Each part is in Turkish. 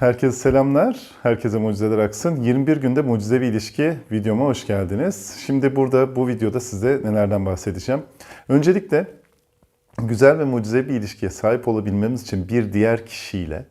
Herkese selamlar. Herkese mucizeler aksın. 21 günde mucizevi ilişki videoma hoş geldiniz. Şimdi burada bu videoda size nelerden bahsedeceğim. Öncelikle güzel ve mucizevi ilişkiye sahip olabilmemiz için bir diğer kişiyle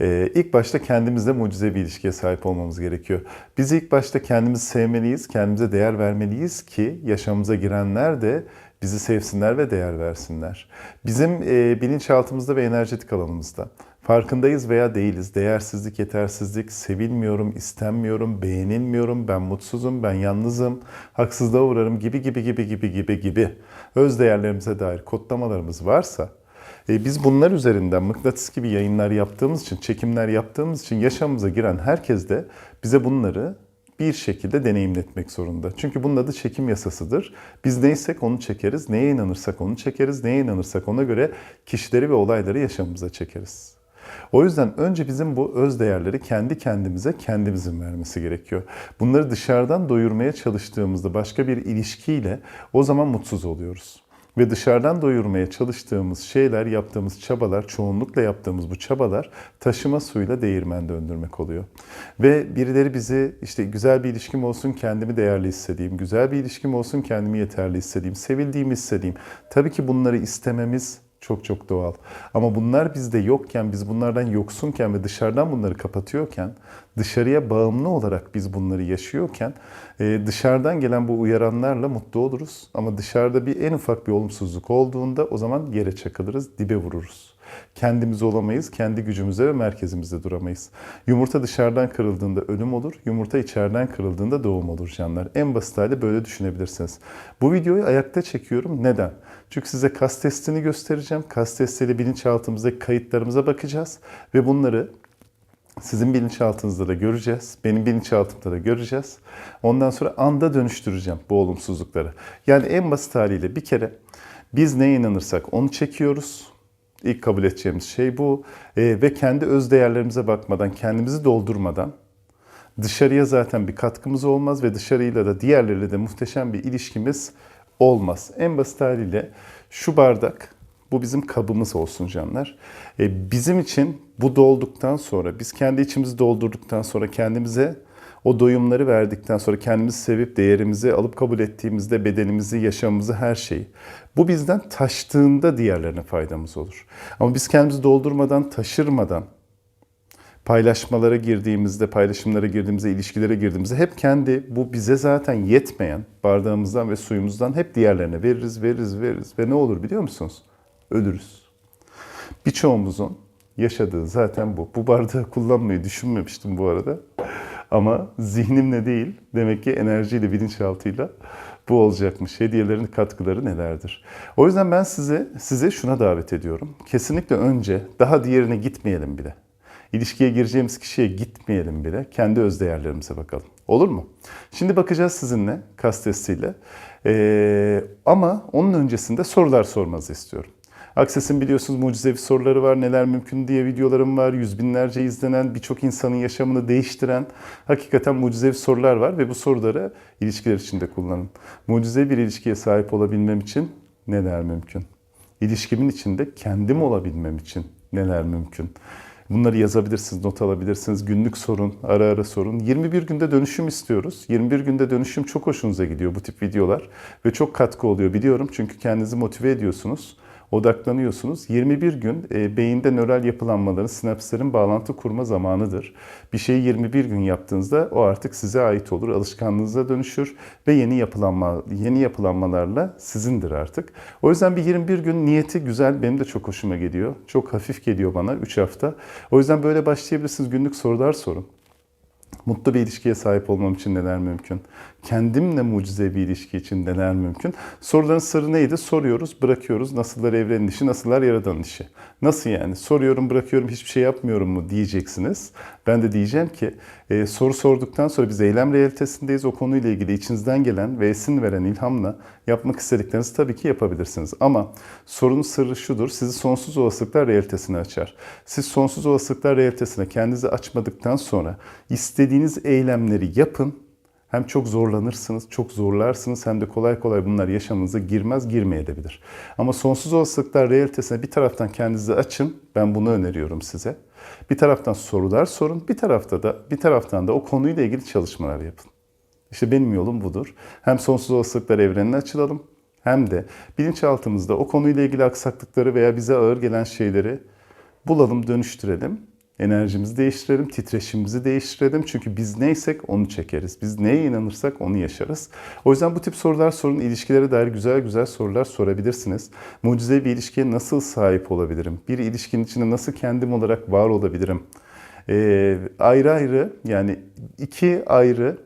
ee, ilk başta kendimizle mucizevi bir ilişkiye sahip olmamız gerekiyor. Biz ilk başta kendimizi sevmeliyiz, kendimize değer vermeliyiz ki yaşamımıza girenler de bizi sevsinler ve değer versinler. Bizim e, bilinçaltımızda ve enerjetik alanımızda farkındayız veya değiliz. Değersizlik, yetersizlik, sevilmiyorum, istenmiyorum, beğenilmiyorum, ben mutsuzum, ben yalnızım, haksızlığa uğrarım gibi gibi gibi gibi gibi gibi öz değerlerimize dair kodlamalarımız varsa e, biz bunlar üzerinden mıknatıs gibi yayınlar yaptığımız için, çekimler yaptığımız için yaşamımıza giren herkes de bize bunları bir şekilde deneyimletmek zorunda. Çünkü bunun adı çekim yasasıdır. Biz neysek onu çekeriz, neye inanırsak onu çekeriz, neye inanırsak ona göre kişileri ve olayları yaşamımıza çekeriz. O yüzden önce bizim bu öz değerleri kendi kendimize kendimizin vermesi gerekiyor. Bunları dışarıdan doyurmaya çalıştığımızda başka bir ilişkiyle o zaman mutsuz oluyoruz. Ve dışarıdan doyurmaya çalıştığımız şeyler, yaptığımız çabalar, çoğunlukla yaptığımız bu çabalar taşıma suyla değirmen döndürmek oluyor. Ve birileri bizi işte güzel bir ilişkim olsun kendimi değerli hissedeyim, güzel bir ilişkim olsun kendimi yeterli hissedeyim, sevildiğimi hissedeyim. Tabii ki bunları istememiz çok çok doğal. Ama bunlar bizde yokken, biz bunlardan yoksunken ve dışarıdan bunları kapatıyorken, dışarıya bağımlı olarak biz bunları yaşıyorken e, dışarıdan gelen bu uyaranlarla mutlu oluruz. Ama dışarıda bir en ufak bir olumsuzluk olduğunda o zaman yere çakılırız, dibe vururuz. Kendimiz olamayız, kendi gücümüze ve merkezimizde duramayız. Yumurta dışarıdan kırıldığında ölüm olur, yumurta içeriden kırıldığında doğum olur canlar. En basit hali böyle düşünebilirsiniz. Bu videoyu ayakta çekiyorum. Neden? Çünkü size kas testini göstereceğim. Kas testiyle bilinçaltımızdaki kayıtlarımıza bakacağız ve bunları sizin bilinçaltınızda da göreceğiz. Benim bilinçaltımda da göreceğiz. Ondan sonra anda dönüştüreceğim bu olumsuzlukları. Yani en basit haliyle bir kere biz neye inanırsak onu çekiyoruz. İlk kabul edeceğimiz şey bu. Ee, ve kendi öz değerlerimize bakmadan, kendimizi doldurmadan dışarıya zaten bir katkımız olmaz ve dışarıyla da diğerleriyle de muhteşem bir ilişkimiz olmaz. En basit haliyle şu bardak bu bizim kabımız olsun canlar. E, bizim için bu dolduktan sonra, biz kendi içimizi doldurduktan sonra kendimize o doyumları verdikten sonra kendimizi sevip değerimizi alıp kabul ettiğimizde bedenimizi, yaşamımızı, her şeyi. Bu bizden taştığında diğerlerine faydamız olur. Ama biz kendimizi doldurmadan, taşırmadan, paylaşmalara girdiğimizde, paylaşımlara girdiğimizde, ilişkilere girdiğimizde hep kendi bu bize zaten yetmeyen bardağımızdan ve suyumuzdan hep diğerlerine veririz, veririz, veririz. Ve ne olur biliyor musunuz? Ölürüz. Birçoğumuzun yaşadığı zaten bu. Bu bardağı kullanmayı düşünmemiştim bu arada. Ama zihnimle değil, demek ki enerjiyle, bilinçaltıyla bu olacakmış. Hediyelerin katkıları nelerdir? O yüzden ben size size şuna davet ediyorum. Kesinlikle önce daha diğerine gitmeyelim bile. İlişkiye gireceğimiz kişiye gitmeyelim bile. Kendi öz değerlerimize bakalım. Olur mu? Şimdi bakacağız sizinle kas testiyle. Ee, ama onun öncesinde sorular sormanızı istiyorum. Akses'in biliyorsunuz mucizevi soruları var, neler mümkün diye videolarım var. Yüz binlerce izlenen, birçok insanın yaşamını değiştiren hakikaten mucizevi sorular var ve bu soruları ilişkiler içinde kullanın. Mucizevi bir ilişkiye sahip olabilmem için neler mümkün? İlişkimin içinde kendim olabilmem için neler mümkün? Bunları yazabilirsiniz, not alabilirsiniz. Günlük sorun, ara ara sorun. 21 günde dönüşüm istiyoruz. 21 günde dönüşüm çok hoşunuza gidiyor bu tip videolar. Ve çok katkı oluyor biliyorum. Çünkü kendinizi motive ediyorsunuz odaklanıyorsunuz. 21 gün e, beyinde nöral yapılanmaların, sinapslerin bağlantı kurma zamanıdır. Bir şeyi 21 gün yaptığınızda o artık size ait olur, alışkanlığınıza dönüşür ve yeni yapılanma yeni yapılanmalarla sizindir artık. O yüzden bir 21 gün niyeti güzel, benim de çok hoşuma geliyor. Çok hafif geliyor bana 3 hafta. O yüzden böyle başlayabilirsiniz. Günlük sorular sorun. Mutlu bir ilişkiye sahip olmam için neler mümkün? Kendimle mucize bir ilişki için neler mümkün? Soruların sırrı neydi? Soruyoruz, bırakıyoruz. Nasıllar evrenin işi, nasıllar yaradan işi? Nasıl yani? Soruyorum, bırakıyorum, hiçbir şey yapmıyorum mu diyeceksiniz. Ben de diyeceğim ki e, soru sorduktan sonra biz eylem realitesindeyiz. O konuyla ilgili içinizden gelen ve esin veren ilhamla yapmak istediklerinizi tabii ki yapabilirsiniz. Ama sorunun sırrı şudur. Sizi sonsuz olasılıklar realitesine açar. Siz sonsuz olasılıklar realitesine kendinizi açmadıktan sonra istediğiniz eylemleri yapın. Hem çok zorlanırsınız, çok zorlarsınız hem de kolay kolay bunlar yaşamınıza girmez, girmeyebilir. Ama sonsuz olasılıklar realitesine bir taraftan kendinizi açın. Ben bunu öneriyorum size. Bir taraftan sorular sorun, bir tarafta da bir taraftan da o konuyla ilgili çalışmalar yapın. İşte benim yolum budur. Hem sonsuz olasılıklar evrenine açılalım hem de bilinçaltımızda o konuyla ilgili aksaklıkları veya bize ağır gelen şeyleri bulalım, dönüştürelim. Enerjimizi değiştirelim, titreşimimizi değiştirelim. Çünkü biz neysek onu çekeriz. Biz neye inanırsak onu yaşarız. O yüzden bu tip sorular sorun. ilişkilere dair güzel güzel sorular sorabilirsiniz. Mucizevi bir ilişkiye nasıl sahip olabilirim? Bir ilişkinin içinde nasıl kendim olarak var olabilirim? Ee, ayrı ayrı yani iki ayrı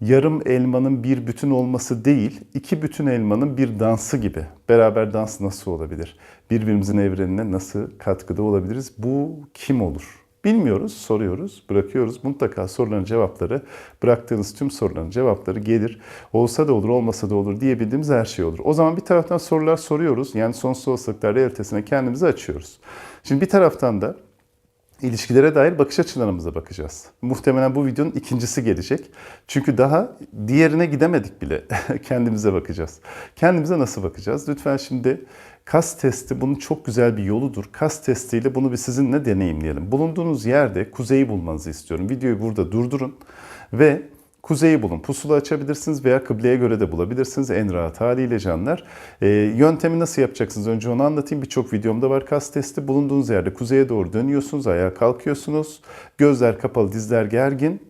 yarım elmanın bir bütün olması değil, iki bütün elmanın bir dansı gibi. Beraber dans nasıl olabilir? Birbirimizin evrenine nasıl katkıda olabiliriz? Bu kim olur? Bilmiyoruz, soruyoruz, bırakıyoruz. Mutlaka soruların cevapları, bıraktığınız tüm soruların cevapları gelir. Olsa da olur, olmasa da olur diyebildiğimiz her şey olur. O zaman bir taraftan sorular soruyoruz. Yani sonsuz olasılıklar realitesine kendimizi açıyoruz. Şimdi bir taraftan da ilişkilere dair bakış açılarımıza bakacağız. Muhtemelen bu videonun ikincisi gelecek. Çünkü daha diğerine gidemedik bile. Kendimize bakacağız. Kendimize nasıl bakacağız? Lütfen şimdi kas testi bunun çok güzel bir yoludur. Kas testiyle bunu bir sizinle deneyimleyelim. Bulunduğunuz yerde kuzeyi bulmanızı istiyorum. Videoyu burada durdurun ve Kuzeyi bulun. Pusula açabilirsiniz veya kıbleye göre de bulabilirsiniz en rahat haliyle canlar. E, yöntemi nasıl yapacaksınız? Önce onu anlatayım. Birçok videomda var kas testi. Bulunduğunuz yerde kuzeye doğru dönüyorsunuz, ayağa kalkıyorsunuz. Gözler kapalı, dizler gergin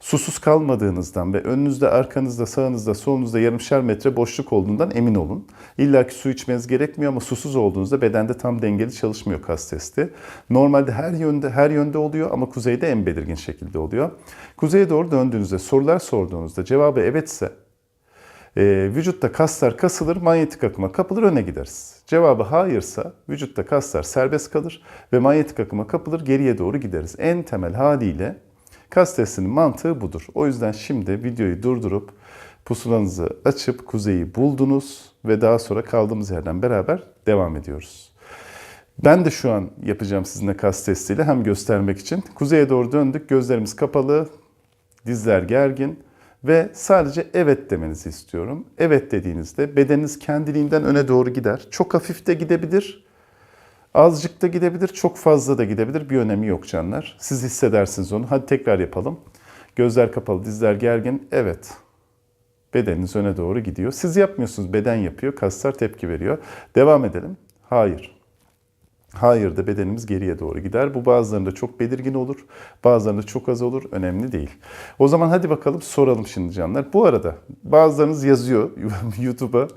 susuz kalmadığınızdan ve önünüzde, arkanızda, sağınızda, solunuzda yarımşar metre boşluk olduğundan emin olun. İlla ki su içmeniz gerekmiyor ama susuz olduğunuzda bedende tam dengeli çalışmıyor kas testi. Normalde her yönde her yönde oluyor ama kuzeyde en belirgin şekilde oluyor. Kuzeye doğru döndüğünüzde, sorular sorduğunuzda cevabı evetse e, vücutta kaslar kasılır, manyetik akıma kapılır, öne gideriz. Cevabı hayırsa vücutta kaslar serbest kalır ve manyetik akıma kapılır, geriye doğru gideriz. En temel haliyle Kas testinin mantığı budur. O yüzden şimdi videoyu durdurup pusulanızı açıp kuzeyi buldunuz ve daha sonra kaldığımız yerden beraber devam ediyoruz. Ben de şu an yapacağım sizinle kas testiyle hem göstermek için. Kuzeye doğru döndük, gözlerimiz kapalı, dizler gergin ve sadece evet demenizi istiyorum. Evet dediğinizde bedeniniz kendiliğinden öne doğru gider. Çok hafif de gidebilir Azıcık da gidebilir, çok fazla da gidebilir. Bir önemi yok canlar. Siz hissedersiniz onu. Hadi tekrar yapalım. Gözler kapalı, dizler gergin. Evet. Bedeniniz öne doğru gidiyor. Siz yapmıyorsunuz, beden yapıyor. Kaslar tepki veriyor. Devam edelim. Hayır. Hayır da bedenimiz geriye doğru gider. Bu bazılarında çok belirgin olur, bazılarında çok az olur. Önemli değil. O zaman hadi bakalım soralım şimdi canlar. Bu arada bazılarınız yazıyor YouTube'a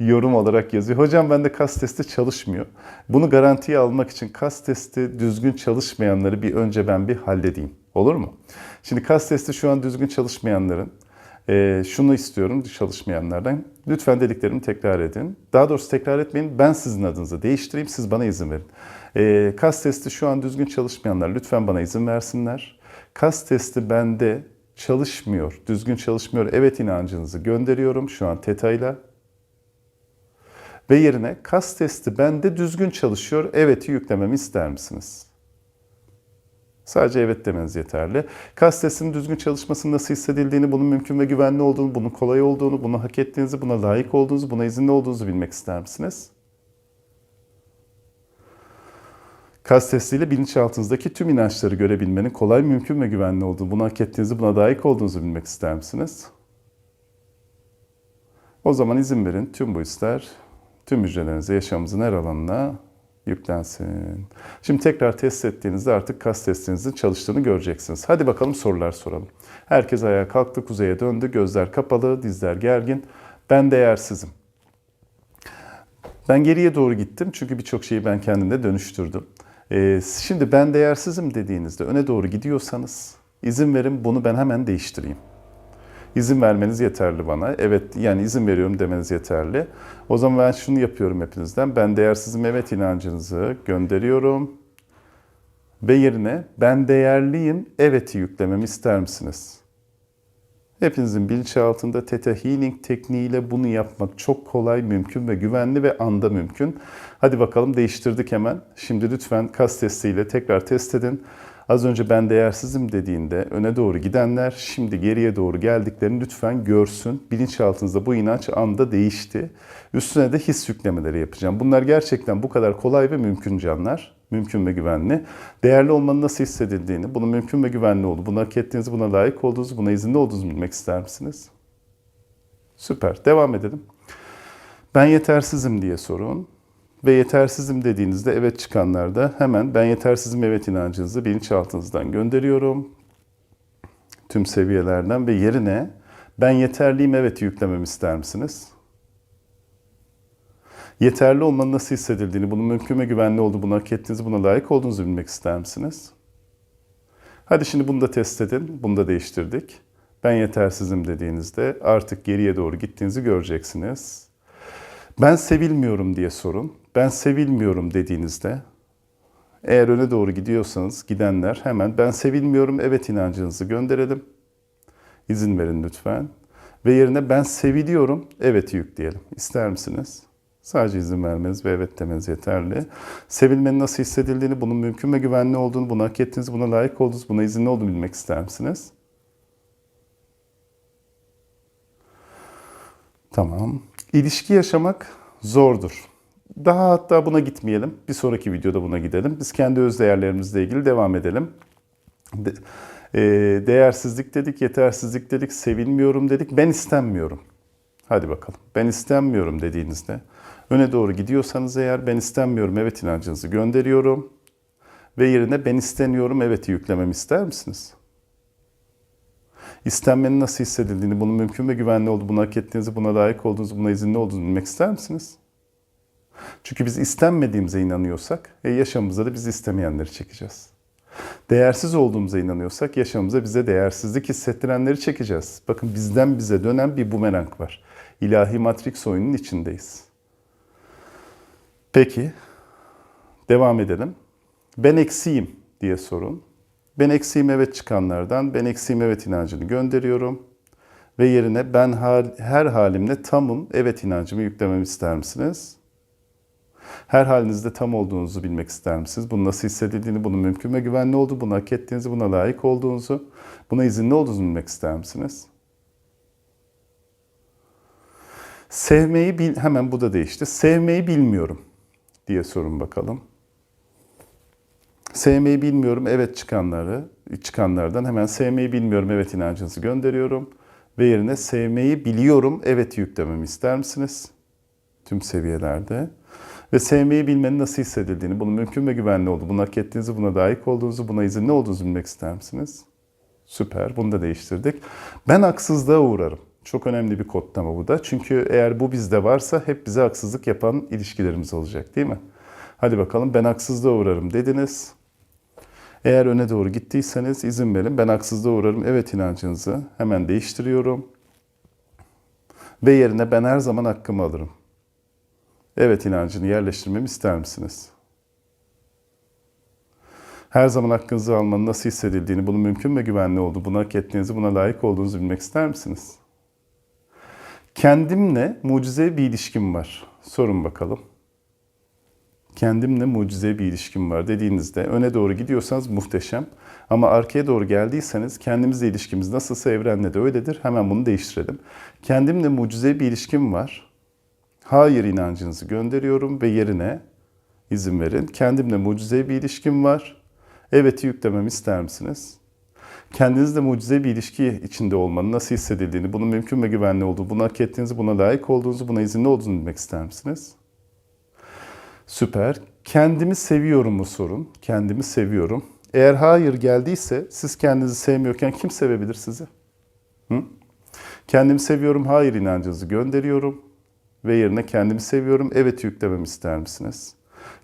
yorum olarak yazıyor. Hocam bende kas testi çalışmıyor. Bunu garantiye almak için kas testi düzgün çalışmayanları bir önce ben bir halledeyim. Olur mu? Şimdi kas testi şu an düzgün çalışmayanların e, şunu istiyorum çalışmayanlardan. Lütfen dediklerimi tekrar edin. Daha doğrusu tekrar etmeyin. Ben sizin adınıza değiştireyim. Siz bana izin verin. E, kas testi şu an düzgün çalışmayanlar lütfen bana izin versinler. Kas testi bende çalışmıyor, düzgün çalışmıyor. Evet inancınızı gönderiyorum şu an TETA ile. Ve yerine kas testi bende düzgün çalışıyor. Evet'i yüklememi ister misiniz? Sadece evet demeniz yeterli. Kas testinin düzgün çalışmasının nasıl hissedildiğini, bunun mümkün ve güvenli olduğunu, bunun kolay olduğunu, bunu hak ettiğinizi, buna layık olduğunuzu, buna izinli olduğunuzu bilmek ister misiniz? Kas testiyle bilinçaltınızdaki tüm inançları görebilmenin kolay, mümkün ve güvenli olduğunu, bunu hak ettiğinizi, buna layık olduğunuzu bilmek ister misiniz? O zaman izin verin tüm bu ister, tüm hücrelerinize, yaşamımızın her alanına yüklensin. Şimdi tekrar test ettiğinizde artık kas testinizin çalıştığını göreceksiniz. Hadi bakalım sorular soralım. Herkes ayağa kalktı, kuzeye döndü, gözler kapalı, dizler gergin. Ben değersizim. Ben geriye doğru gittim çünkü birçok şeyi ben kendimde dönüştürdüm. Ee, şimdi ben değersizim dediğinizde öne doğru gidiyorsanız izin verin bunu ben hemen değiştireyim. İzin vermeniz yeterli bana. Evet yani izin veriyorum demeniz yeterli. O zaman ben şunu yapıyorum hepinizden. Ben değersizim evet inancınızı gönderiyorum. Ve yerine ben değerliyim evet'i yüklememi ister misiniz? Hepinizin bilinçaltında Theta Healing tekniğiyle bunu yapmak çok kolay, mümkün ve güvenli ve anda mümkün. Hadi bakalım değiştirdik hemen. Şimdi lütfen kas testiyle tekrar test edin. Az önce ben değersizim dediğinde öne doğru gidenler şimdi geriye doğru geldiklerini lütfen görsün. Bilinçaltınızda bu inanç anda değişti. Üstüne de his yüklemeleri yapacağım. Bunlar gerçekten bu kadar kolay ve mümkün canlar. mümkün ve güvenli. Değerli olmanın nasıl hissedildiğini, bunun mümkün ve güvenli olduğunu, bunu hak ettiğinizi, buna layık olduğunuzu, buna izinli olduğunuzu bilmek ister misiniz? Süper. Devam edelim. Ben yetersizim diye sorun. Ve yetersizim dediğinizde evet çıkanlarda hemen ben yetersizim evet inancınızı bilinçaltınızdan gönderiyorum. Tüm seviyelerden ve yerine ben yeterliyim evet yüklememi ister misiniz? Yeterli olmanın nasıl hissedildiğini, bunun mümkün ve güvenli olduğunu, bunu hak ettiğinizi, buna layık olduğunuzu bilmek ister misiniz? Hadi şimdi bunu da test edin. Bunu da değiştirdik. Ben yetersizim dediğinizde artık geriye doğru gittiğinizi göreceksiniz. Ben sevilmiyorum diye sorun. Ben sevilmiyorum dediğinizde eğer öne doğru gidiyorsanız gidenler hemen ben sevilmiyorum evet inancınızı gönderelim. İzin verin lütfen. Ve yerine ben seviliyorum evet yükleyelim. İster misiniz? Sadece izin vermeniz ve evet demeniz yeterli. Sevilmenin nasıl hissedildiğini, bunun mümkün ve güvenli olduğunu, bunu hak ettiğinizi, buna layık olduğunuzu, buna izinli olduğunu bilmek ister misiniz? Tamam. İlişki yaşamak zordur. Daha hatta buna gitmeyelim. Bir sonraki videoda buna gidelim. Biz kendi öz değerlerimizle ilgili devam edelim. De, e, değersizlik dedik, yetersizlik dedik, sevilmiyorum dedik, ben istenmiyorum. Hadi bakalım. Ben istenmiyorum dediğinizde öne doğru gidiyorsanız eğer ben istenmiyorum evet inancınızı gönderiyorum. Ve yerine ben isteniyorum evet'i yüklememi ister misiniz? İstenmenin nasıl hissedildiğini, bunun mümkün ve güvenli olduğunu, bunu hak ettiğinizi, buna layık olduğunuzu, buna izinli olduğunuzu bilmek ister misiniz? Çünkü biz istenmediğimize inanıyorsak e, yaşamımıza da bizi istemeyenleri çekeceğiz. Değersiz olduğumuza inanıyorsak yaşamımıza bize değersizlik hissettirenleri çekeceğiz. Bakın bizden bize dönen bir bumerang var. İlahi Matrix oyunun içindeyiz. Peki, devam edelim. Ben eksiyim diye sorun. Ben eksiğim evet çıkanlardan ben eksiğim evet inancını gönderiyorum. Ve yerine ben her halimle tamım evet inancımı yüklememi ister misiniz? Her halinizde tam olduğunuzu bilmek ister misiniz? Bunun nasıl hissedildiğini, bunun mümkün ve güvenli olduğunu, bunu hak ettiğinizi, buna layık olduğunuzu, buna izinli olduğunuzu bilmek ister misiniz? Sevmeyi bil, hemen bu da değişti. Sevmeyi bilmiyorum diye sorun bakalım. Sevmeyi bilmiyorum evet çıkanları, çıkanlardan hemen sevmeyi bilmiyorum evet inancınızı gönderiyorum. Ve yerine sevmeyi biliyorum evet yüklememi ister misiniz? Tüm seviyelerde. Ve sevmeyi bilmenin nasıl hissedildiğini, bunun mümkün ve güvenli olduğunu, bunu hak ettiğinizi, buna layık olduğunuzu, buna izinli olduğunuzu bilmek ister misiniz? Süper, bunu da değiştirdik. Ben haksızlığa uğrarım. Çok önemli bir kodlama bu da. Çünkü eğer bu bizde varsa hep bize haksızlık yapan ilişkilerimiz olacak değil mi? Hadi bakalım ben haksızlığa uğrarım dediniz. Eğer öne doğru gittiyseniz izin verin. Ben haksızlığa uğrarım. Evet inancınızı hemen değiştiriyorum. Ve yerine ben her zaman hakkımı alırım. Evet inancını yerleştirmemi ister misiniz? Her zaman hakkınızı almanın nasıl hissedildiğini, bunun mümkün ve güvenli olduğunu, buna hak ettiğinizi, buna layık olduğunuzu bilmek ister misiniz? Kendimle mucize bir ilişkim var. Sorun bakalım. Kendimle mucize bir ilişkim var dediğinizde öne doğru gidiyorsanız muhteşem. Ama arkaya doğru geldiyseniz kendimizle ilişkimiz nasılsa evrenle de öyledir. Hemen bunu değiştirelim. Kendimle mucize bir ilişkim var. Hayır inancınızı gönderiyorum ve yerine izin verin. Kendimle mucize bir ilişkim var. Evet'i yüklememi ister misiniz? Kendinizle mucize bir ilişki içinde olmanın nasıl hissedildiğini, bunun mümkün ve güvenli olduğunu, bunu hak ettiğinizi, buna layık olduğunuzu, buna izinli olduğunuzu bilmek ister misiniz? Süper. Kendimi seviyorum mu sorun. Kendimi seviyorum. Eğer hayır geldiyse siz kendinizi sevmiyorken kim sevebilir sizi? Hı? Kendimi seviyorum, hayır inancınızı gönderiyorum. Ve yerine kendimi seviyorum, evet yüklememi ister misiniz?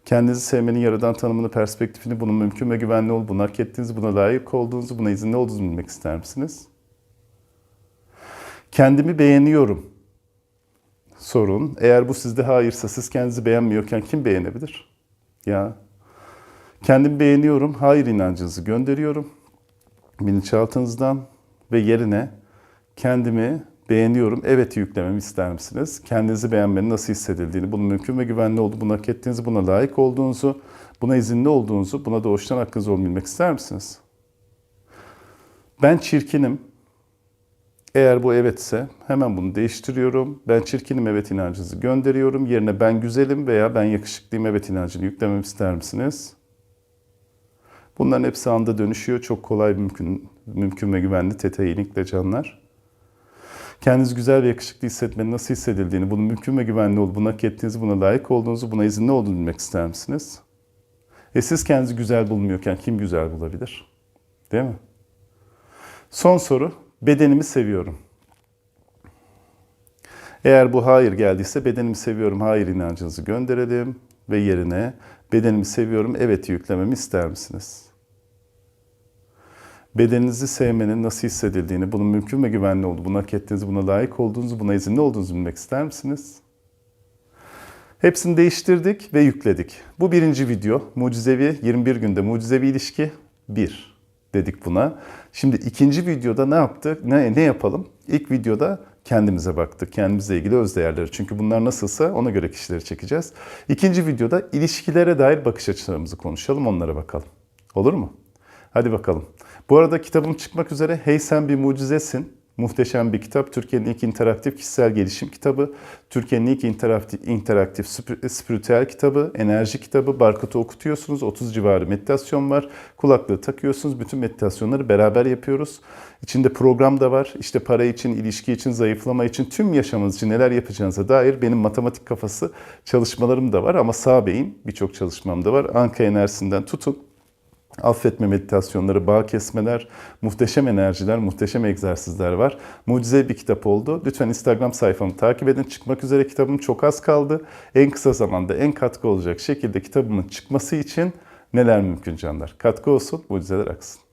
Kendinizi sevmenin yaradan tanımını, perspektifini, bunun mümkün ve güvenli olduğunu, bunu hak ettiğinizi, buna layık olduğunuzu, buna izinli olduğunuzu bilmek ister misiniz? Kendimi beğeniyorum. Sorun. Eğer bu sizde hayırsa, siz kendinizi beğenmiyorken kim beğenebilir? Ya. Kendimi beğeniyorum, hayır inancınızı gönderiyorum. Bilinçaltınızdan ve yerine kendimi beğeniyorum, evet yüklememi ister misiniz? Kendinizi beğenmenin nasıl hissedildiğini, bunun mümkün ve güvenli olduğunu, bunu hak ettiğinizi, buna layık olduğunuzu, buna izinli olduğunuzu, buna doğuştan hakkınız olduğunu bilmek ister misiniz? Ben çirkinim. Eğer bu evetse hemen bunu değiştiriyorum. Ben çirkinim evet inancınızı gönderiyorum. Yerine ben güzelim veya ben yakışıklıyım evet inancını yüklememi ister misiniz? Bunların hepsi anda dönüşüyor. Çok kolay, mümkün, mümkün ve güvenli healing'le canlar. Kendinizi güzel ve yakışıklı hissetmenin nasıl hissedildiğini, bunun mümkün ve güvenli olduğunu, buna hak ettiğinizi, buna layık olduğunuzu, buna izinli olduğunu bilmek ister misiniz? E siz kendinizi güzel bulmuyorken kim güzel bulabilir? Değil mi? Son soru, bedenimi seviyorum. Eğer bu hayır geldiyse bedenimi seviyorum, hayır inancınızı gönderelim ve yerine bedenimi seviyorum, evet yüklememi ister misiniz? Bedeninizi sevmenin nasıl hissedildiğini, bunun mümkün ve güvenli olduğunu, buna hak ettiğinizi, buna layık olduğunuzu, buna izinli olduğunuzu bilmek ister misiniz? Hepsini değiştirdik ve yükledik. Bu birinci video. Mucizevi 21 günde mucizevi ilişki 1 dedik buna. Şimdi ikinci videoda ne yaptık? Ne, ne yapalım? İlk videoda kendimize baktık. Kendimizle ilgili öz değerleri. Çünkü bunlar nasılsa ona göre kişileri çekeceğiz. İkinci videoda ilişkilere dair bakış açılarımızı konuşalım. Onlara bakalım. Olur mu? Hadi bakalım. Bu arada kitabım çıkmak üzere. Hey sen bir mucizesin. Muhteşem bir kitap. Türkiye'nin ilk interaktif kişisel gelişim kitabı. Türkiye'nin ilk interaktif, interaktif spir- spiritüel kitabı. Enerji kitabı. Barkod'u okutuyorsunuz. 30 civarı meditasyon var. Kulaklığı takıyorsunuz. Bütün meditasyonları beraber yapıyoruz. İçinde program da var. İşte para için, ilişki için, zayıflama için, tüm yaşamınız için neler yapacağınıza dair benim matematik kafası çalışmalarım da var. Ama sağ beyin birçok çalışmam da var. Anka enerjisinden tutun affetme meditasyonları, bağ kesmeler, muhteşem enerjiler, muhteşem egzersizler var. Mucize bir kitap oldu. Lütfen Instagram sayfamı takip edin. Çıkmak üzere kitabım çok az kaldı. En kısa zamanda en katkı olacak şekilde kitabımın çıkması için neler mümkün canlar? Katkı olsun, mucizeler aksın.